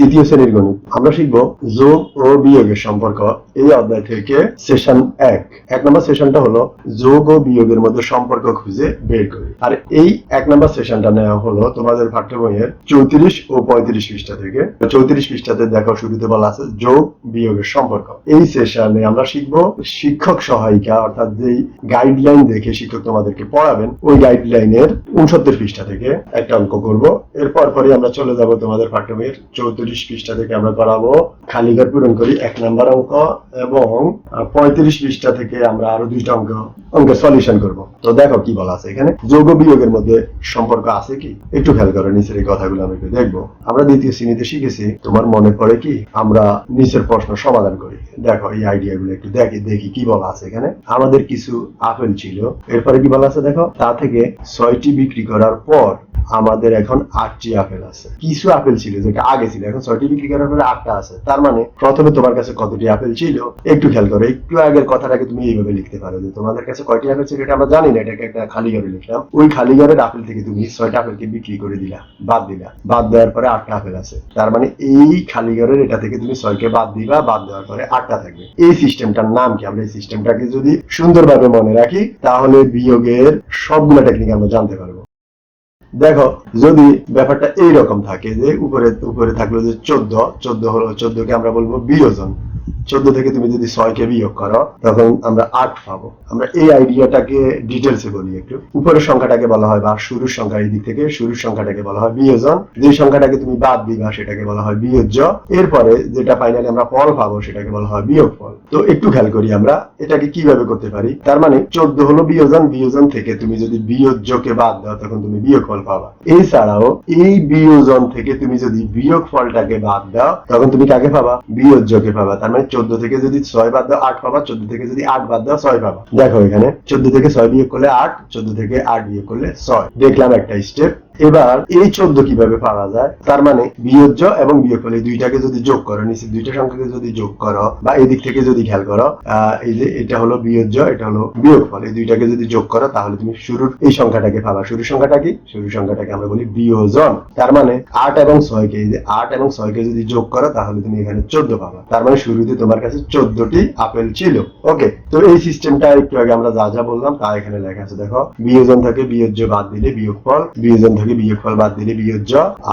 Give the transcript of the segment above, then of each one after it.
তৃতীয় শ্রেণির গণিত। আমরা শিখব যোগ ও বিয়োগের সম্পর্ক এই অধ্যায় থেকে সেশন এক। এক নম্বর সেশনটা হলো যোগ ও বিয়োগের মধ্যে সম্পর্ক খুঁজে বের করি। আর এই এক নম্বর সেশনটা নেওয়া হলো তোমাদের পাঠ্য বইয়ের চৌত্রিশ ও পঁয়ত্রিশ পৃষ্ঠা থেকে। চৌত্রিশ পৃষ্ঠাতে দেখো শুরুতে বলা আছে যোগ বিয়োগের সম্পর্ক। এই সেশনে আমরা শিখব শিক্ষক সহায়িকা, অর্থাৎ যেই গাইডলাইন দেখে শিক্ষক তোমাদেরকে পড়াবেন, ওই গাইডলাইনের উনসত্তর পৃষ্ঠা থেকে একটা অঙ্ক করব। এরপর পরে আমরা চলে যাব তোমাদের পাঠ্য বইয়ের চৌত্রিশ পৃষ্ঠা থেকে আমরা করাবো খালিঘর পূরণ করি এক নাম্বার অঙ্ক এবং পঁয়ত্রিশ পৃষ্ঠা থেকে আমরা আরও দুইটা অঙ্ক, অঙ্কের সলিউশন করব। তো দেখো কি বলা আছে এখানে। যোগ বিয়োগের মধ্যে সম্পর্ক আছে কি? একটু খেয়াল করো, নিচের এই কথাগুলো আমি একটু দেখব। আমরা দ্বিতীয় শ্রেণীতে শিখেছি, তোমার মনে পড়ে কি? আমরা নিচের প্রশ্ন সমাধান করি। দেখো, এই আইডিয়া গুলো একটু দেখি দেখি কি বলা আছে এখানে। আমাদের কিছু আপেল ছিল। এরপরে কি বলা আছে দেখো? তা থেকে ছয়টি বিক্রি করার পর আমাদের এখন আটটি আপেল আছে। কিছু আপেল ছিল যেটা আগে ছিল, এখন ছয়টি বিক্রি করার পরে আটটা আছে। তার মানে প্রথমে তোমার কাছে কতটি আপেল ছিল, একটু খেয়াল করো। একটু আগের কথাটাকে তুমি এইভাবে লিখতে পারো যে তোমাদের কাছে কয়টি আপেল ছিল এটা আমরা জানি না, এটাকে একটা খালি ঘরে লিখলাম। ওই খালি ঘরের আপেল থেকে তুমি ছয়টা আপেলকে বিক্রি করে দিলা, বাদ দিলা। বাদ দেওয়ার পরে আটটা আপেল আছে। তার মানে এই খালি ঘরের এটা থেকে তুমি ছয়কে বাদ দিবা, বাদ দেওয়ার পরে আটটা থাকবে। এই সিস্টেমটার নাম কি? আমরা এই সিস্টেমটাকে যদি সুন্দরভাবে মনে রাখি, তাহলে বিয়োগের সবগুলো টেকনিক আমরা জানতে পারব। দেখো, যদি ব্যাপারটা এইরকম থাকে যে উপরে উপরে থাকল যে চোদ্দ চোদ্দ হলো, চোদ্দকে আমরা বলব বিয়োজন চোদ্দ থেকে তুমি যদি ছয়কে বিয়োগ করো, তখন আমরা আট পাবো। আমরা এই আইডিয়াটাকে ডিটেলসে বলি একটু। উপরের সংখ্যাটাকে বলা হয় বা শুরুর সংখ্যা এই দিক থেকে, শুরুর সংখ্যাটাকে বলা হয় বিয়োজন। যে সংখ্যাটাকে তুমি বাদ দিবা, সেটাকে বলা হয় বিয়োজ্য। এরপরে যেটা ফাইনালি আমরা ফল পাবো, সেটাকে বলা হয় বিয়োগ ফল তো একটু খেয়াল করি আমরা, এটাকে কীভাবে করতে পারি? তার মানে চোদ্দ হলো বিয়োজন। বিয়োজন থেকে তুমি যদি বিয়োজ্যকে বাদ দাও, তখন তুমি বিয়োগ ফল পাবা। এছাড়াও এই বিয়োজন থেকে তুমি যদি বিয়োগ ফলটাকে বাদ দাও, তখন তুমি কাকে পাবা? বিয়োজ্যকে পাবা। তার মানে চোদ্দ থেকে যদি ছয় বাদ দাও আট পাবা চোদ্দ থেকে যদি আট বাদ দাও ছয় পাবা। দেখো এখানে। চোদ্দ থেকে ছয় বিয়োগ করলে আট চোদ্দ থেকে আট বিয়োগ করলে ছয়। দেখলাম একটা স্টেপ এবার এই চোদ্দ কীভাবে পাওয়া যায়? তার মানে বিয়োজ্য এবং বিয়োগফল, এই দুইটাকে যদি যোগ করো নিচে দুইটা সংখ্যাকে যদি যোগ করো, বা এই দিক থেকে যদি খেয়াল করো এই যে এটা হলো বিয়োজ্য, এটা হলো বিয়োগফল, এই দুইটাকে যদি যোগ করো, তাহলে তুমি শুরুর এই সংখ্যাটাকে পাবা। শুরুর সংখ্যাটা কি? শুরুর সংখ্যাটাকে আমরা বলি বিয়োজন। তার মানে আট এবং ছয়কে এই যে আট এবং ছয়কে যদি যোগ করো, তাহলে তুমি এখানে চোদ্দ পাবা। তার মানে শুরুতে তোমার কাছে চোদ্দটি আপেল ছিল। ওকে, তো এই সিস্টেমটা একটু আগে আমরা যা যা বললাম, তা এখানে লেখা আছে। দেখো, বিয়োজন থেকে বিয়োজ্য বাদ দিলে বিয়োগফল, বিয়োজন থেকে বিয়োগফল বাদ দিলে বিয়োজ্য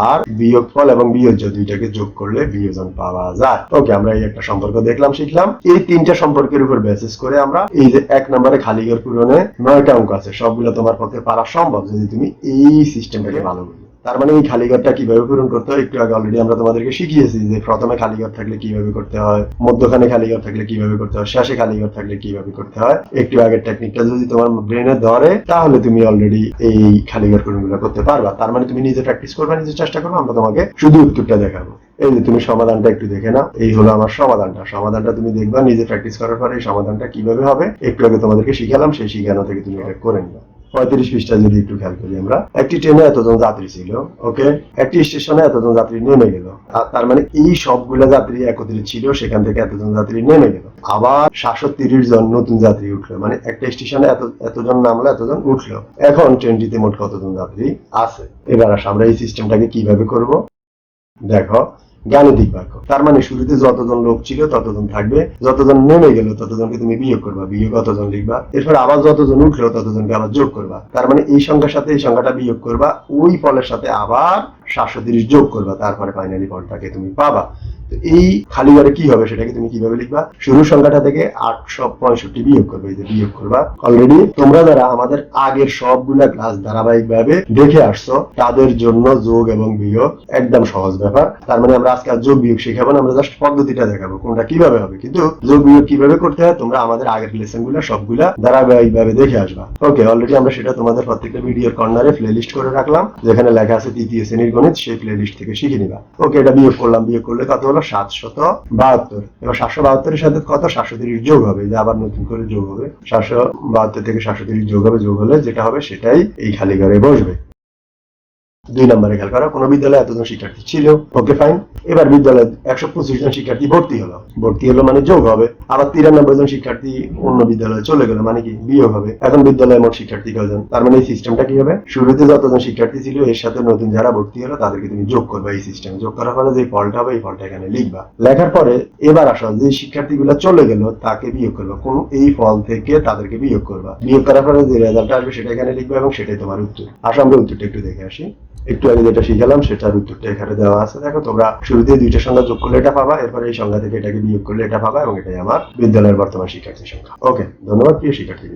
আর বিয়োগফল এবং বিয়োজ্য দুইটাকে যোগ করলে বিয়োজন পাওয়া যায়। ওকে, আমরা এই একটা সম্পর্ক দেখলাম, শিখলাম। এই তিনটা সম্পর্কের উপর বেসিস করে আমরা এই যে এক নম্বরে খালি ঘর পূরণে নয়টা অঙ্ক আছে, সবগুলো তোমার পক্ষে পারা সম্ভব যদি তুমি এই সিস্টেমটাকে ভালো বুঝো। তার মানে এই খালি ঘরটা কীভাবে পূরণ করতে হয়? একটু আগে অলরেডি আমরা তোমাদেরকে শিখিয়েছি যে প্রথমে খালি ঘর থাকলে কীভাবে করতে হয়, মধ্যখানে খালি ঘর থাকলে কীভাবে করতে হয়, শেষে খালি ঘর থাকলে কীভাবে করতে হয়। একটু আগের টেকনিকটা যদি তোমার ব্রেনে ধরে, তাহলে তুমি অলরেডি এই খালি ঘর পূরণগুলো করতে পারবা। তার মানে তুমি নিজে প্র্যাকটিস করবে, নিজে চেষ্টা করবে, আমরা তোমাকে শুধু উত্তরটা দেখাবো। এই যে তুমি সমাধানটা একটু দেখে নাও। এই হলো আমার সমাধানটা। সমাধানটা তুমি দেখবা, নিজে প্র্যাকটিস করার পরে এই সমাধানটা কীভাবে হবে? একটু আগে তোমাদেরকে শিখালাম, সেই শিখানো থেকে তুমি এটা করে নিবা। পঁয়ত্রিশ পৃষ্ঠা যদি একটু খেয়াল করি আমরা, একটি ট্রেনে এতজন যাত্রী ছিল, ওকে? একটি স্টেশনে এতজন যাত্রী নেমে গেল। তার মানে এই সবগুলা যাত্রী একত্রিত ছিল, সেখান থেকে এতজন যাত্রী নেমে গেল। আবার সাতশো তিরিশ জন নতুন যাত্রী উঠল মানে একটা স্টেশনে এত, এতজন নামলো, এতজন উঠল। এখন ট্রেনটিতে মোট কতজন যাত্রী আছে? এবার আমরা এই সিস্টেমটাকে কীভাবে করব? দেখো গাণিতিক বাক্য তার মানে শুরুতে যতজন লোক ছিল ততজন থাকবে, যতজন নেমে গেল ততজনকে তুমি বিয়োগ করবা, বিয়োগ কতজন লিখবা। এরপর আবার যতজন উঠল ততজনকে আবার যোগ করবা। তার মানে এই সংখ্যার সাথে এই সংখ্যাটা বিয়োগ করবা, ওই ফলের সাথে আবার সাতশো তিরিশ যোগ করবা, তারপরে ফাইনালি ফলটাকে তুমি পাবা। তো এই খালি ঘরে কি হবে সেটাকে তুমি কীভাবে লিখবা? শুরুর সংখ্যাটা থেকে আটশো পঁয়ষট্টি বিয়োগ করবে, এই যে বিয়োগ করবা। অলরেডি তোমরা যারা আমাদের আগের সবগুলা ক্লাস ধারাবাহিক ভাবে দেখে আসছো, তাদের জন্য যোগ এবং বিয়োগ একদম সহজ ব্যাপার। তার মানে আমরা আজকে আর যোগ বিয়োগ শেখাবো না, আমরা জাস্ট পদ্ধতিটা দেখাবো, কোনটা কীভাবে হবে। কিন্তু যোগ বিয়োগ কীভাবে করতে হয়, তোমরা আমাদের আগের লেসনগুলা সবগুলা ধারাবাহিক ভাবে দেখে আসবা। ওকে অলরেডি আমরা সেটা তোমাদের প্রত্যেকটা ভিডিওর কর্নারে প্লে লিস্ট করে রাখলাম, যেখানে লেখা আছে তৃতীয় শ্রেণির গণিত সেই প্লে লিস্ট থেকে শিখে নিবা। ওকে, এটা বিয়োগ করলাম, বিয়োগ করলে কত হলো? সাতশত বাহাত্তর। এবার সাতশো বাহাত্তরের সাথে কত? সাতশো তিরিশ যোগ হবে। যে আবার নতুন করে যোগ হবে। সাতশো বাহাত্তর থেকে সাতশো তিরিশ যোগ হবে, যোগ হলে যেটা হবে সেটাই এই খালি ঘরে বসবে। দুই নম্বরে খেয়াল করো। কোনো বিদ্যালয়ে এতজন শিক্ষার্থী ছিল। ওকে ফাইন এবার বিদ্যালয়ে একশো পঁচিশ জন শিক্ষার্থী ভর্তি হলো। ভর্তি হলো মানে যোগ হবে। আবার তিরানব্বই জন শিক্ষার্থী অন্য বিদ্যালয়ে চলে গেল মানে কি বিয়োগ হবে। এখন বিদ্যালয়ে মোট শিক্ষার্থী কয়জন? তার মানে এই সিস্টেমটা কি হবে? শুরুতে যতজন শিক্ষার্থী ছিল, এর সাথে নতুন যারা ভর্তি হলো, তাদেরকে তুমি যোগ করবে এই সিস্টেম যোগ করার ফলে যে ফলটা হবে, এই ফলটা এখানে লিখবা। লেখার পরে এবার আসো, যে শিক্ষার্থীগুলো চলে গেল, তাকে বিয়োগ করবা। কোন এই ফল থেকে তাদেরকে বিয়োগ করবা। বিয়োগ করার পরে যে রেজাল্ট আসবে, সেটা এখানে লিখবে এবং সেটাই তোমার উত্তর। আসো, আমরা উত্তরটা একটু দেখে আসি। একটু আগে যেটা শিখালাম, সেটার উত্তরটা এখানে দেওয়া আছে। দেখো, তোমরা শুরুতে দুইটা সংখ্যা যোগ করলে এটা পাবা, এরপরে এই সংখ্যা থেকে এটাকে নিয়োগ করলে এটা পাবা, এবং এটাই আমার বিদ্যালয়ের বর্তমান শিক্ষার্থী সংখ্যা। ওকে ধন্যবাদ, প্রিয় শিক্ষার্থী